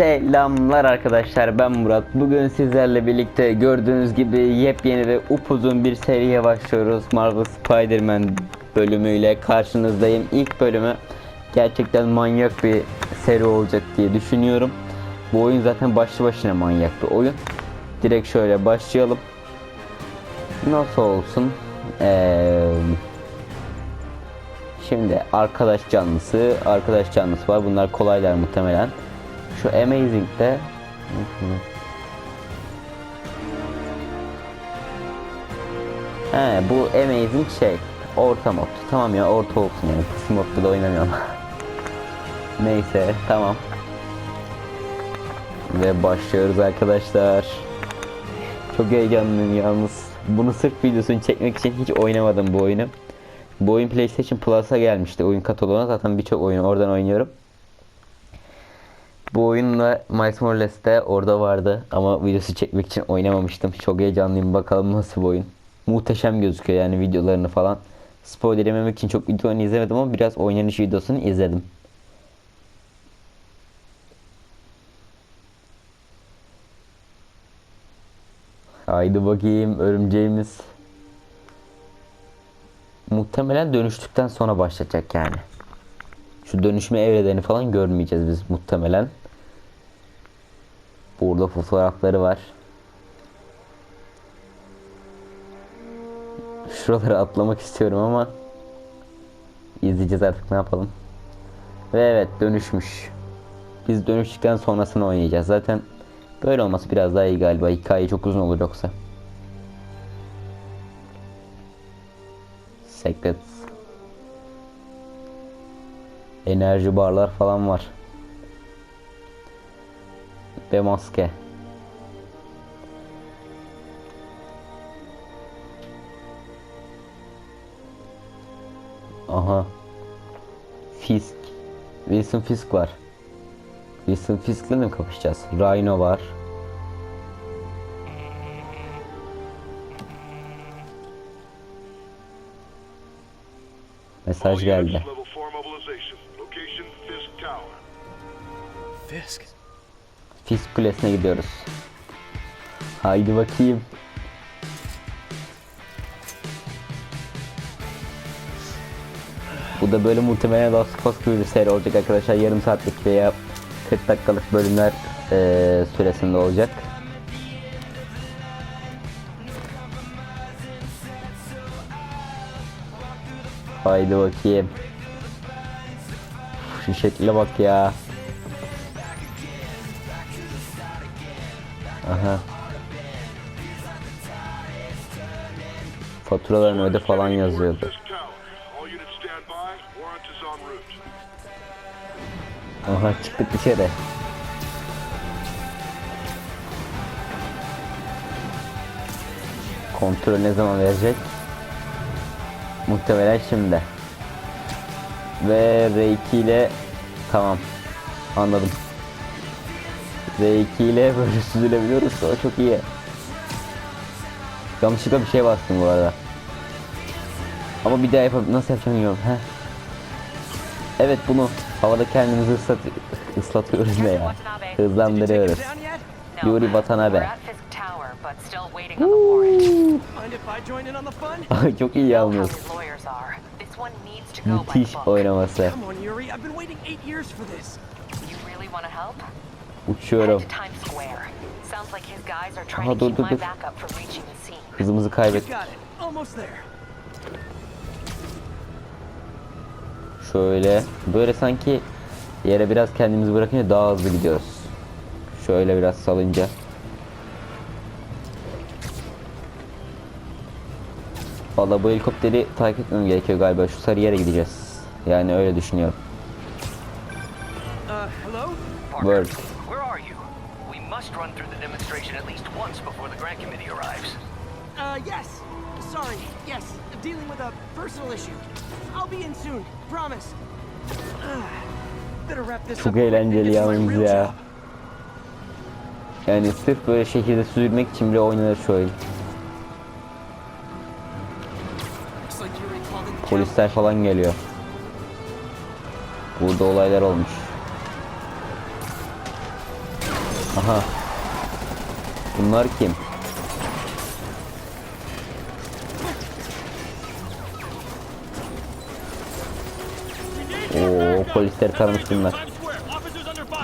Selamlar arkadaşlar ben Murat. Bugün sizlerle birlikte gördüğünüz gibi yepyeni ve upuzun bir seriye başlıyoruz. Marvel Spider-Man bölümüyle karşınızdayım. İlk bölümü gerçekten manyak bir seri olacak diye düşünüyorum. Bu oyun zaten başlı başına manyak bir oyun. Direkt şöyle başlayalım. Nasıl olsun? Eee... Şimdi arkadaş canlısı, arkadaş canlısı var. Bunlar kolaylar muhtemelen. Şu Amazing'de He bu Amazing şey orta mod. Tamam ya orta olsun yani. Kısım modda da oynamıyorum. Neyse tamam. Ve başlıyoruz arkadaşlar. Çok heyecanlıyım yalnız. Bunu sırf videosunu çekmek için hiç oynamadım bu oyunu. Bu oyun PlayStation Plus'a gelmişti oyun kataloğuna. Zaten birçok oyun oradan oynuyorum. Bu oyunla Miles Morales de orada vardı ama videosu çekmek için oynamamıştım. Çok heyecanlıyım bakalım nasıl bu oyun. Muhteşem gözüküyor yani videolarını falan. Spoiler yememek için çok videolarını izlemedim ama biraz oynanış videosunu izledim. Haydi bakayım örümceğimiz. Muhtemelen dönüştükten sonra başlayacak yani. Şu dönüşme evrelerini falan görmeyeceğiz biz muhtemelen. Burada fotoğrafları var. Şuraları atlamak istiyorum ama izleyeceğiz artık ne yapalım. Ve evet dönüşmüş. Biz dönüştükten sonrasını oynayacağız. Zaten böyle olması biraz daha iyi galiba. Hikaye çok uzun olur yoksa. Secrets. Enerji barlar falan var. Ve maske. Aha. Fisk. Wilson Fisk var. Wilson Fisk'le mi kapışacağız? Rhino var. Mesaj geldi. Level 4 mobilization. Location Fisk Fisk Kulesi'ne gidiyoruz. Haydi bakayım. Bu da böyle muhtemelen Last of Us gibi bir seri olacak arkadaşlar. Yarım saatlik veya 40 dakikalık bölümler eee, süresinde olacak. Haydi bakayım. Şu şekle bak ya. Aha. Faturalarını öde falan yazıyordu. Aha çıktık dışarı. Kontrol ne zaman verecek? Muhtemelen şimdi. Ve R2 ile tamam. Anladım. R2 ile böyle süzülebiliyoruz. O çok iyi. Yanlışlıkla bir şey bastım bu arada. Ama bir daha yapıp nasıl yapacağım bilmiyorum. Heh. Evet bunu havada kendimizi ıslat ıslatıyoruz ne ya. Hızlandırıyoruz. Yuri Watanabe. Fun? Çok iyi yalnız. his lawyers trying Aha, dur, dur, dur. Hızımızı kaybettik. Şöyle. Böyle sanki yere biraz kendimizi bırakınca daha hızlı gidiyoruz. Şöyle biraz salınca. Valla bu helikopteri takip etmem gerekiyor galiba. Şu sarı yere gideceğiz. Yani öyle düşünüyorum. Uh, hello? Word. Where are you? We must run through the demonstration at least once before the grant committee arrives. Uh, yes. Sorry. Yes. Dealing with a personal issue. I'll be in soon. Promise. Better wrap this Çok up and eğlenceli yalnız ya. Yani sırf böyle şehirde süzülmek için bile oynanır şu oyun. Polisler falan geliyor. Burada olaylar olmuş. Aha. Bunlar kim? Oo polisler karmış bunlar.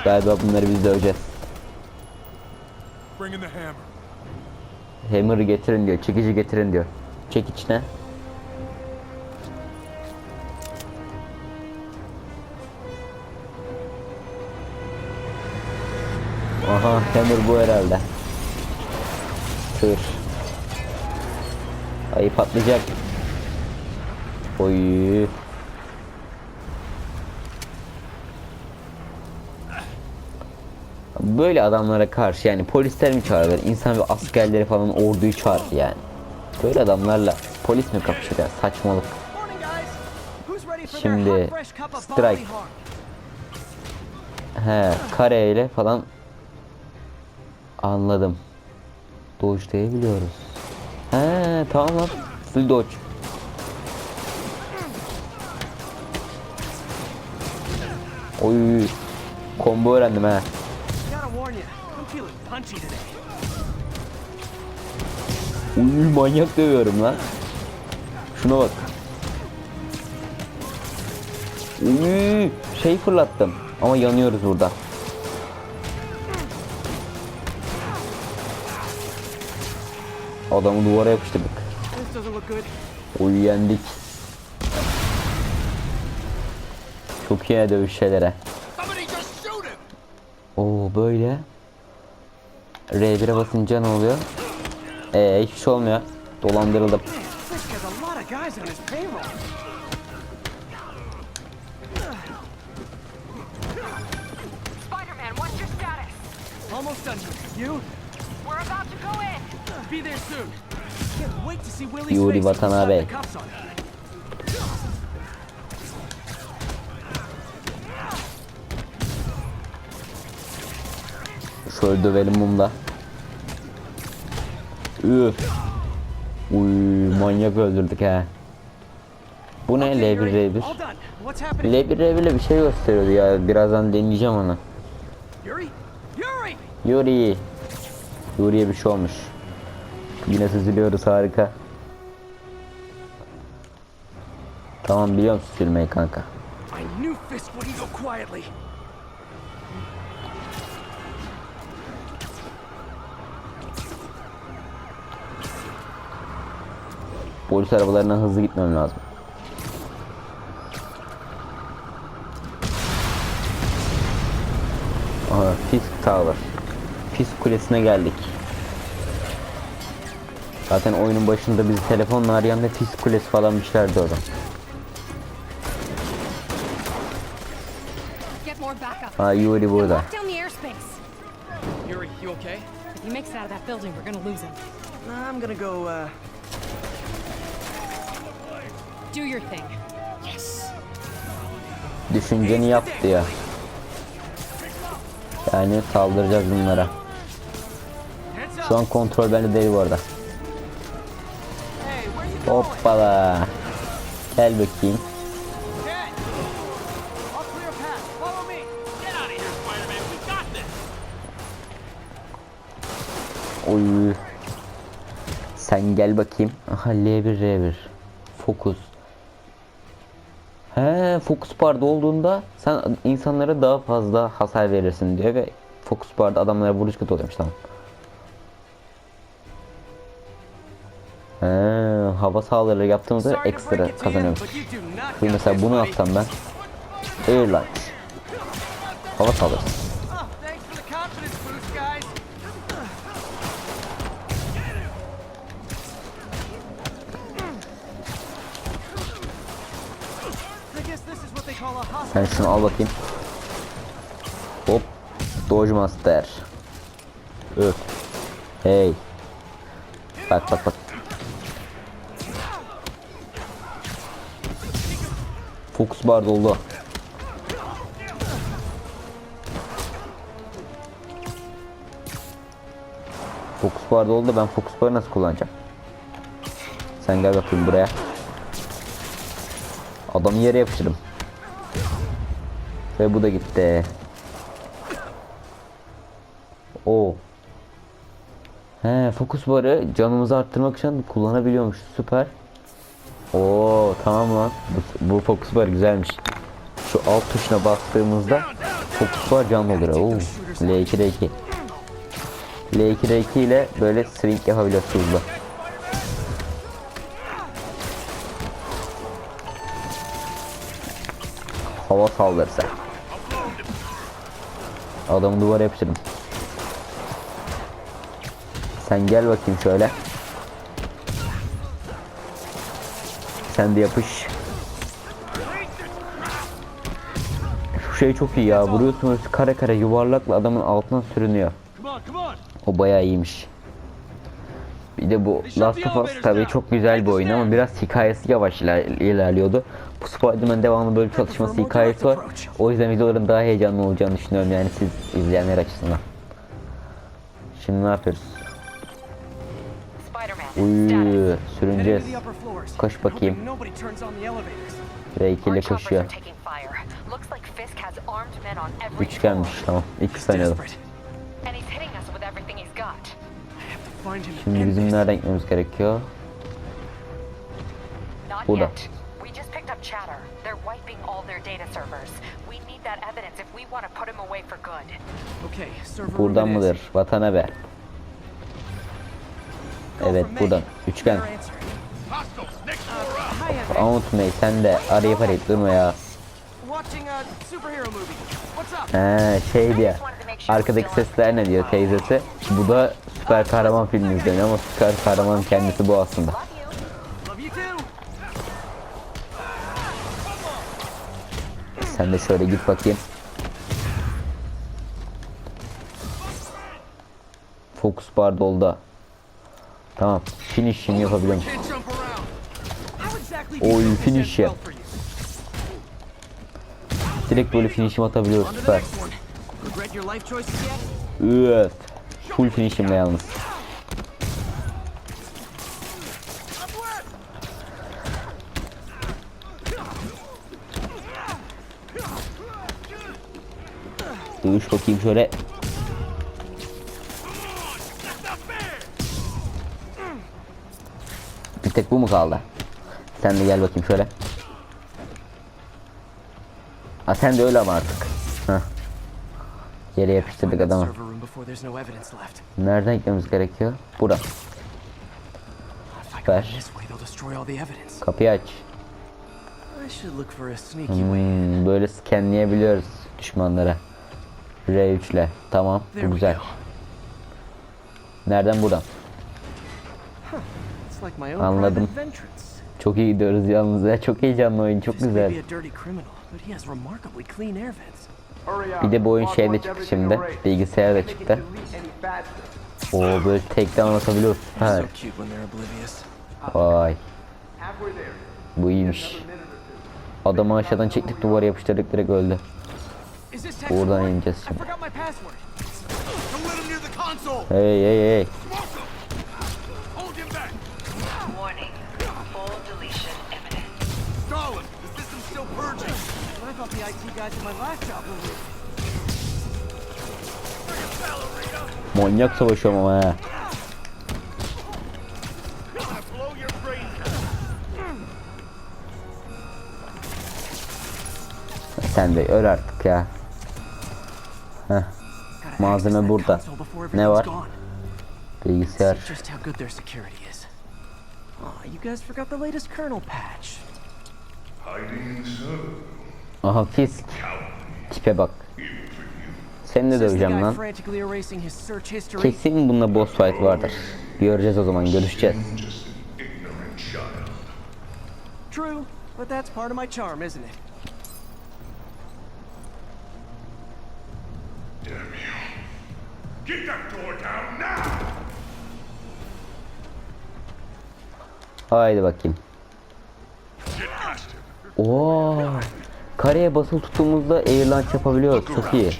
Galiba bunları biz döveceğiz. Hammer'ı getirin diyor. Çekici getirin diyor. Çekiç ne? Hammer bu herhalde. Tır. Ayı patlayacak. Oy. Böyle adamlara karşı yani polisler mi çağırır? İnsan ve askerleri falan orduyu çağırır yani. Böyle adamlarla polis mi kapışır ya? Saçmalık. Şimdi, strike. He, kareyle falan anladım. Dodge biliyoruz. He, tamam lan. Full dodge. Oy. Combo öğrendim he. Uy manyak dövüyorum lan. Şuna bak. Uy şey fırlattım. Ama yanıyoruz burada. Adamı duvara yapıştırdık. Uy yendik. Çok iyi dövüş şeylere. Oo böyle. R1'e basınca ne oluyor? Ee hiçbir şey olmuyor. Dolandırıldım. This guy's a Yuri Watanabe. Şöyle dövelim mumla. Üf. Uy manyak öldürdük ha. Bu ne Okay, L1 Yuri, R1? All done. What's happening? L1 R1 ile bir şey gösteriyordu ya. Birazdan deneyeceğim onu. Yuri! Yuri. Yuri'ye bir şey olmuş. Yine süzülüyoruz harika. Tamam biliyorum süzülmeyi kanka. Polis arabalarına hızlı gitmem lazım. Aha Fisk Tower. Fisk Kulesi'ne geldik. Zaten oyunun başında bizi telefonla arayan da Fisk Kulesi falan bir şeylerdi orada. Ha Yuri burada. Yuri, you okay? If he makes it out of that building, we're gonna lose him. I'm gonna go, uh... Do your thing. Düşünceni yap diyor. Yani saldıracağız bunlara. Şu an kontrol bende değil bu arada. We got this! Oy. Sen gel bakayım. Aha L1 R1. Fokus. He fokus barda olduğunda sen insanlara daha fazla hasar verirsin diyor ve fokus barda adamlara vuruş kötü oluyormuş tamam. He, hava saldırıları yaptığımızda ekstra not Şimdi mesela bunu buddy. atsam ben. Air launch. Hava a Sen şunu al bakayım. Hop. Dodge Master. Öp. Hey. Bak bak bak. Focus bar doldu. Focus bar doldu. Ben focus barı nasıl kullanacağım? Sen gel bakayım buraya. Adamı yere yapıştırdım. Ve bu da gitti. Oo. He, fokus barı canımızı arttırmak için kullanabiliyormuş. Süper. Tamam lan. Bu, bu fokus bar güzelmiş. Şu alt tuşuna bastığımızda fokus bar canlı oluyor. Oo. L2 R2. L2 R2 ile böyle swing yapabiliyoruz hızlı. Hava saldırısı. Adamı duvara yapıştırdım. Sen gel bakayım şöyle. Sen de yapış. Şu şey çok iyi ya. Vuruyorsunuz kare kare yuvarlakla adamın altına sürünüyor. O bayağı iyiymiş. Bir de bu Last of Us tabii çok güzel bir oyun ama biraz hikayesi yavaş iler- ilerliyordu. Bu Spider-Man devamlı böyle çalışması hikayesi var. O yüzden videoların daha heyecanlı olacağını düşünüyorum yani siz izleyenler açısından. Şimdi ne yapıyoruz? The elevators. R2 ile Our choppers koşuyor. Üçgenmiş floor. tamam. İki sanıyordum. Şimdi bizim nereden gitmemiz gerekiyor? Burada. They're wiping all their data servers. We need that evidence if we want to put him away for good. Okay, server room Buradan mıdır? Vatana be. Evet, buradan. Üçgen. Mahmut Bey sen de arayıp arayıp durma ya. He şey diye. Arkadaki sesler ne diyor teyzesi. Bu da süper kahraman filmi izleniyor ama süper kahraman kendisi bu aslında. Sen de şöyle git bakayım. Focus bar doldu. Tamam. Finishing yapabiliyorum. Oy, finish ya. Direkt böyle finishim atabiliyoruz süper. Evet. Full finishimle yalnız. Dövüş bakayım şöyle. Tek bu mu kaldı? Sen de gel bakayım şöyle. Ha sen de öyle ama artık. Heh. Yere yapıştırdık adamı. Nereden gitmemiz gerekiyor? Bura. Ver. Kapıyı aç. Hmm, böyle scanleyebiliyoruz düşmanları. R3 ile. Tamam. Bu güzel. Nereden buradan? Anladım. Çok iyi gidiyoruz yalnız ya. Çok heyecanlı oyun. Çok güzel. Bir de bu oyun şeyde çıktı şimdi. Bilgisayarda çıktı. O böyle tekten anlatabiliyoruz. They're Ha. Vay. Bu iyiymiş. Adamı aşağıdan çektik duvara yapıştırdık direkt öldü. Oradan ineceğiz şimdi. Hey hey hey. Stalin, the system's still purging. I thought the IT guys at my last job were rude. Manyak savaşıyorum ama out. Sen de öl artık ya. Heh. Malzeme burada. Ne var? Bilgisayar. You guys forgot the latest kernel patch. Aha fisk. Tipe bak. Seni de döveceğim lan. Kesin bununla boss fight vardır. Göreceğiz o zaman görüşeceğiz. True, but that's part of my charm, isn't it? Get that door down now. Haydi bakayım. Oo. Kareye basılı tuttuğumuzda air launch yapabiliyoruz. Çok iyi.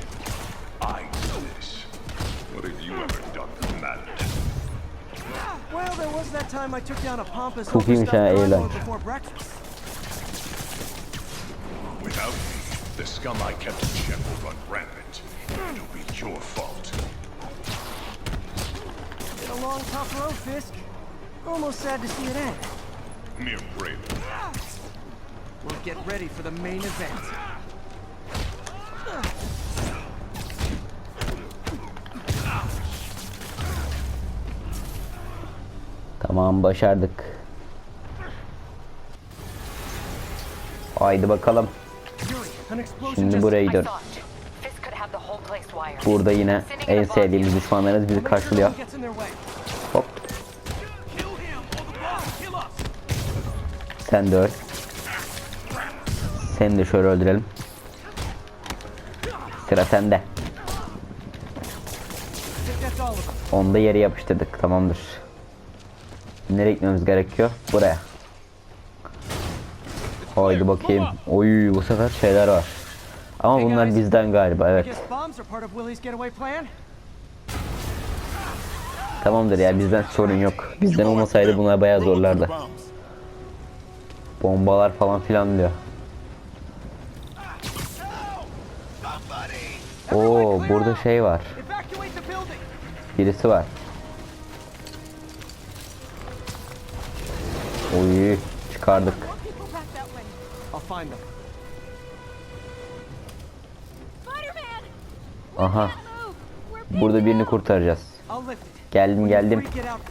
Çok iyiymiş ha, your fault. long, tough road, Fisk. Almost sad to see it end. Mere brain. Well, get ready for the main event. Tamam başardık. Haydi bakalım. Şimdi buraya gidiyoruz. Burada yine en sevdiğimiz düşmanlarımız bizi karşılıyor. Hop sen de öl. Seni de şöyle öldürelim. Sıra sende. Onu da yere yapıştırdık. Tamamdır. Nereye gitmemiz gerekiyor? Buraya. Haydi bakayım. Oy bu sefer şeyler var. Ama bunlar bizden galiba evet. Tamamdır ya bizden sorun yok. Bizden olmasaydı bunlar bayağı zorlardı. Bombalar falan filan diyor. Oo burada şey var. Birisi var. Oy çıkardık. Aha. burada birini kurtaracağız. Geldim geldim. free, get out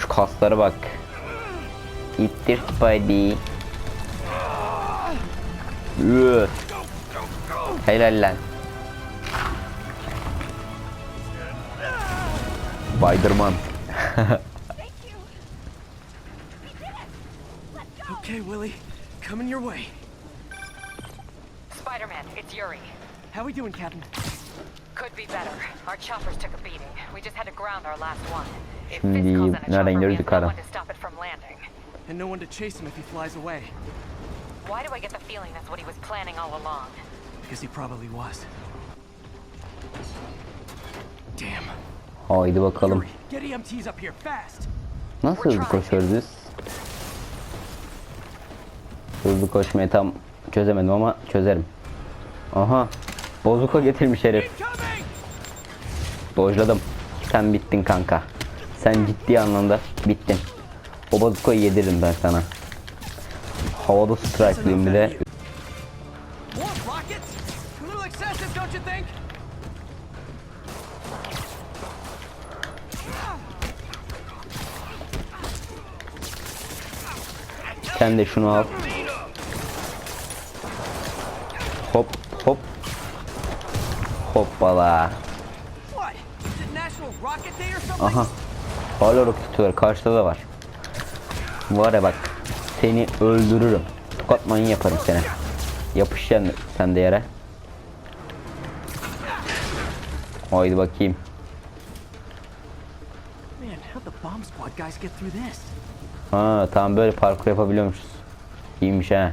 şu kaslara bak. İttir Spidey. Üh. Helal lan. Spiderman. Okay, Willie. Coming your way. Spider-Man, it's Yuri. How are we doing, Captain? Could be better. Our choppers took a beating. We just had to ground our last one. Şimdi nereden gidiyoruz? Yukarı. And no one to chase him if he flies away. Why do I get the feeling that's what he was planning all along? Because he probably was. Damn. Haydi bakalım. Yuri, get EMTs up here, fast! Nasıl hızlı koşuyoruz biz? Hızlı koşmayı tam çözemedim ama çözerim. Aha. Bozuka getirmiş herif. Dojladım. Sen bittin kanka. Sen ciddi anlamda bittin. O bazukayı yediririm ben sana. Havada strike'lıyım think? Sen de şunu al. Hop hop. Hoppala. Aha. Hala roket var. Karşıda da var. Var ya bak. Seni öldürürüm. Tokat manyağı yaparım seni. Yapışacaksın sen de yere. Haydi bakayım. Ha tamam böyle parkur yapabiliyormuşuz. İyiymiş ha.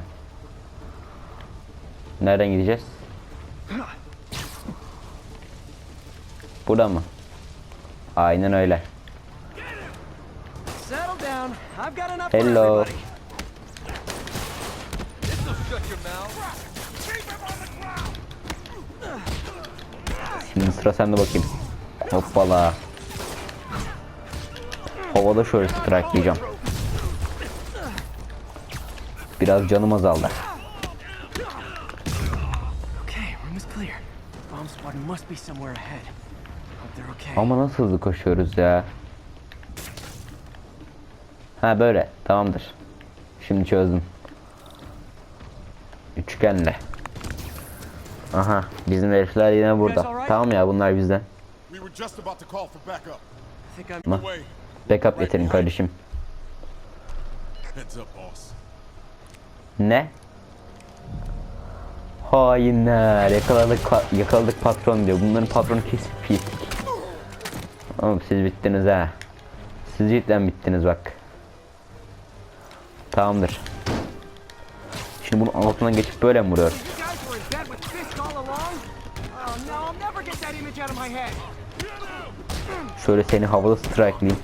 Nereden gideceğiz? Burada mı? Aynen öyle. Settle down. I've got enough for Hello. Şimdi sıra sende bakayım. Hoppala. Havada şöyle strike'layacağım. Biraz canım azaldı. Ama nasıl hızlı koşuyoruz ya? Ha böyle. Tamamdır. Şimdi çözdüm. Üçgenle. Aha. Bizim herifler yine burada. Tamam ya bunlar bizden. Ma-. Backup getirin kardeşim. Ne? Hainler. Yakaladık, yakaladık patron diyor. Bunların patronu kesip pislik. Oğlum siz bittiniz ha. Siz cidden bittiniz bak. Tamamdır. Şimdi bunun altından geçip böyle mi head. Şöyle seni havada strike'layayım.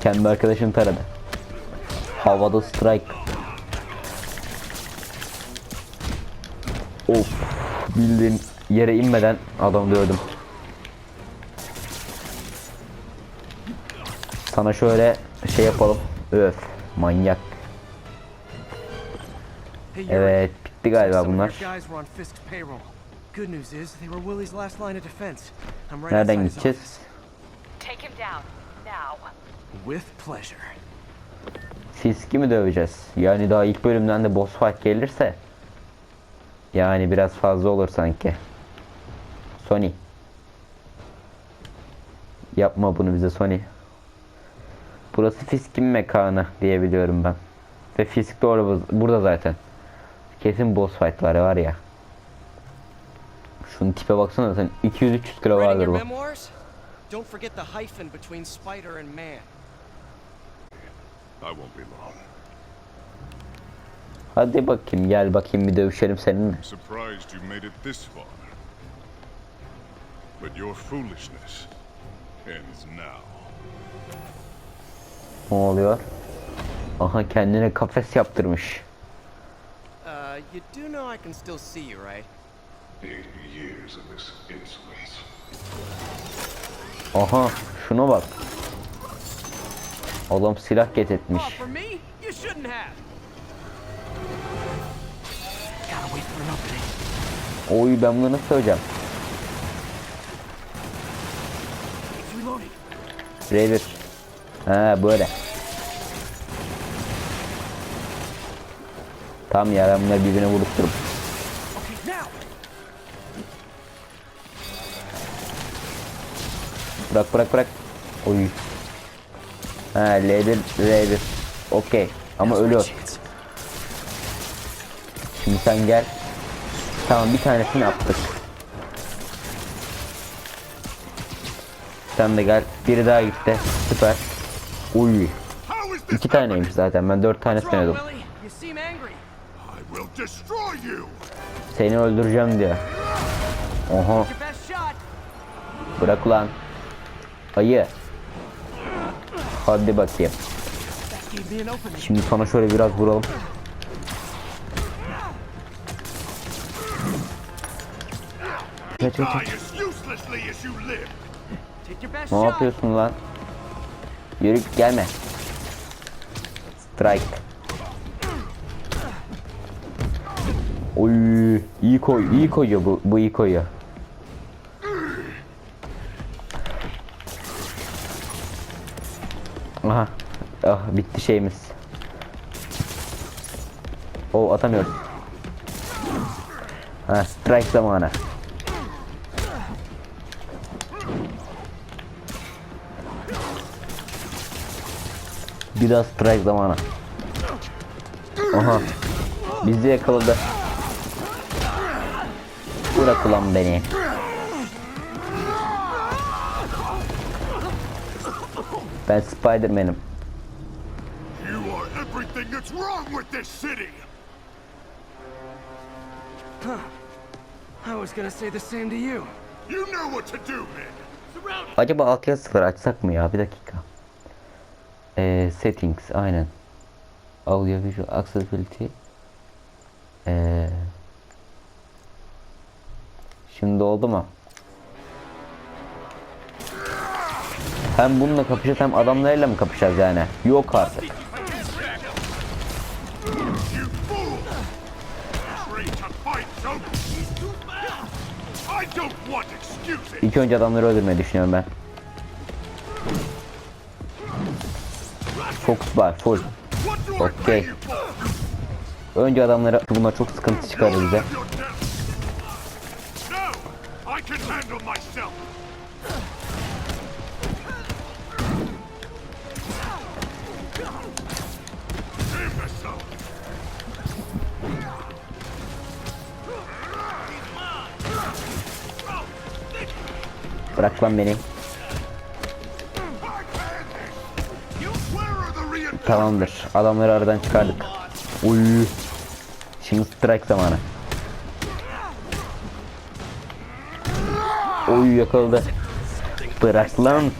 Kendi arkadaşını taradı. Havada strike. Of. Bildiğin yere inmeden adam dövdüm. Sana şöyle şey yapalım. Öf. Manyak. Evet. Bitti galiba bunlar. Nereden gideceğiz? Fisk'i mi döveceğiz? Yani daha ilk bölümden de boss fight gelirse yani biraz fazla olur sanki. Sony. Yapma bunu bize Sony. Burası Fisk'in mekanı diye biliyorum ben. Ve Fisk de orada, burada zaten. Kesin boss fight'ları var ya. Şunun tipe baksana sen 200-300 kilo vardır bu. Don't forget the hyphen between spider and man. I won't be long. Hadi bakayım gel bakayım bir dövüşelim seninle. Surprised you made it this far. But your foolishness ends now. Ne oluyor? Aha kendine kafes yaptırmış. Uh, you do know I can still see you, right? Eighty years of this insolence. Aha şuna bak. Adam silah getirtmiş. Oh, for me? You shouldn't have. Gotta wait for an opening. Oy ben bunu nasıl söyleyeceğim? Raider. Ha böyle. Tam ya ben bunları birbirine. Okay, now. Bırak bırak bırak. Oy. Ha Raider Raider. Okey. Ama ölüyor. Şimdi sen gel. Tamam bir tanesini yaptık. Sen de gel. Biri daha gitti. Süper. Uy. İki taneymiş zaten. Ben dört tane you! Seni öldüreceğim diyor. Oha. Bırak ulan. Ayı. Hadi bakayım. Şimdi sana şöyle biraz vuralım. Ne yapıyorsun lan? Yürü gelme. Strike. Oy, iyi koy, iyi koyuyor bu, bu iyi koyuyor. Aha, ah bitti şeyimiz. O atamıyoruz. Ha, strike zamanı. Biraz strike zamanı. Aha. Bizi yakaladı. Bırak ulan beni. Ben Spider-Man'im. You are everything that's wrong with this city! I was gonna say the same to you. You know what to do, men! Surround Acaba alt yazıları açsak mı ya? Bir dakika. Ee, settings aynen. Audio visual accessibility. Ee, şimdi oldu mu? Hem bununla kapışacağız hem adamlarıyla mı kapışacağız yani? Yok artık. İlk önce adamları öldürmeyi düşünüyorum ben. Fokus var full. For? Önce adamları bunlar çok sıkıntı çıkarır bize. Bırak lan beni. Tamamdır. Adamları aradan çıkardık. Uy. Şimdi strike zamanı. Oy yakaladı. Bırak lan.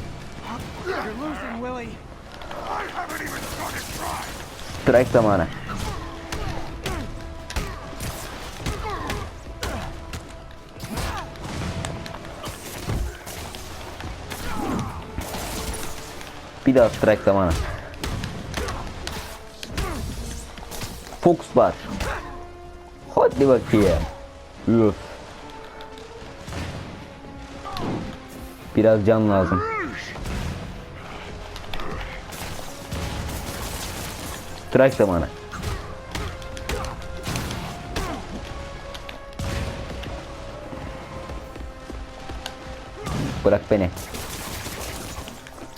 Strike zamanı. Bir daha strike zamanı. Fox var. Hadi bakayım. Üf. Biraz can lazım. Strike zamanı. Bırak beni.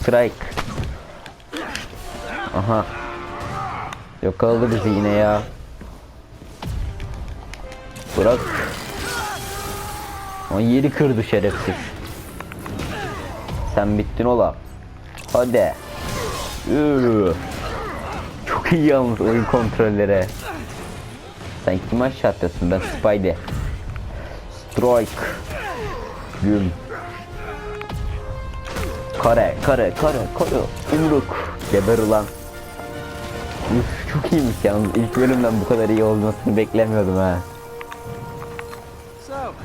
Strike. Aha. Yakaladı bizi yine ya. Bırak. O yeri kırdı şerefsiz. Sen bittin ola. Hadi. Üü. Çok iyi yalnız oyun kontrolleri. Sen kimi aşağı atıyorsun? Ben Spidey. Strike. Güm. Kare, kare, kare, kare. Yumruk. Geber ulan. Çok iyiymiş yalnız. İlk bölümden bu kadar iyi olmasını beklemiyordum ha.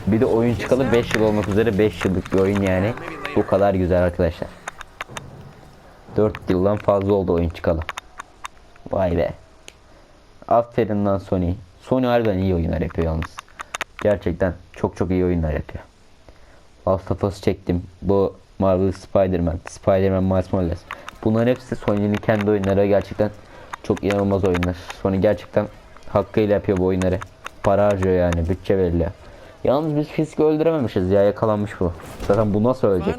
Bir de oyun çıkalı 5 yıl olmak üzere 5 yıllık bir oyun yani. Bu kadar güzel arkadaşlar. 4 yıldan fazla oldu oyun çıkalı. Vay be. Aferin lan Sony. Sony harbiden iyi oyunlar yapıyor yalnız. Gerçekten çok çok iyi oyunlar yapıyor. Last of Us çektim. Bu Marvel Spider-Man, Spider-Man Miles Morales. Bunların hepsi Sony'nin kendi oyunları gerçekten çok inanılmaz oyunlar. Sony gerçekten hakkıyla yapıyor bu oyunları. Para harcıyor yani, bütçe veriliyor. Yalnız biz Fisk'i öldürememişiz ya, yakalanmış bu. Zaten bu nasıl ölecek?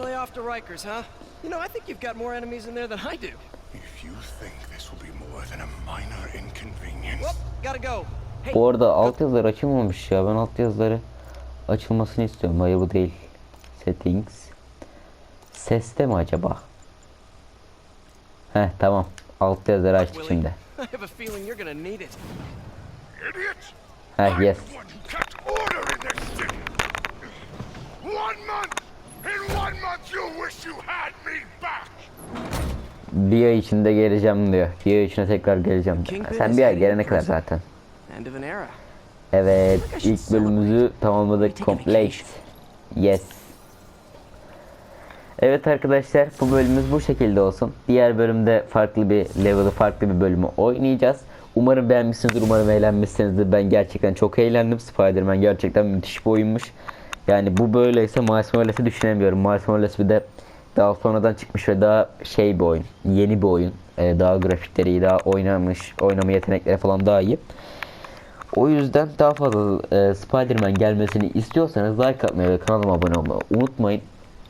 You know, I think you've got more enemies in there than I do. If you think this will be more than a minor inconvenience, gotta go. Hey, Bu arada altyazılar açılmamış ya. Ben altyazıları açılmasını istiyorum. Hayır bu değil. Settings. Seste mi acaba? Heh tamam. Altyazıları açtık Willie, şimdi. Heh yes. Bir ay içinde geleceğim diyor. Bir ay içinde tekrar geleceğim. Sen bir ay gelene kadar zaten. Evet. ilk bölümümüzü tamamladık. Complete. Yes. Evet arkadaşlar bu bölümümüz bu şekilde olsun. Diğer bölümde farklı bir level'ı farklı bir bölümü oynayacağız. Umarım beğenmişsinizdir, umarım eğlenmişsinizdir. Ben gerçekten çok eğlendim. Spider-Man gerçekten müthiş bir oyunmuş. Yani bu böyleyse Miles Morales'i düşünemiyorum. Miles Morales bir de daha sonradan çıkmış ve daha şey bir oyun. Yeni bir oyun. Ee, daha grafikleri daha oynamış, oynama yetenekleri falan daha iyi. O yüzden daha fazla e, Spider-Man gelmesini istiyorsanız like atmayı ve kanalıma abone olmayı unutmayın.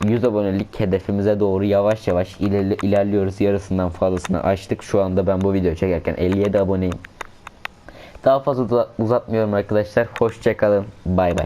100 abonelik hedefimize doğru yavaş yavaş ilerli, ilerliyoruz. Yarısından fazlasını açtık. Şu anda ben bu videoyu çekerken 57 aboneyim. Daha fazla uzatmıyorum arkadaşlar. Hoşçakalın. Bay bay.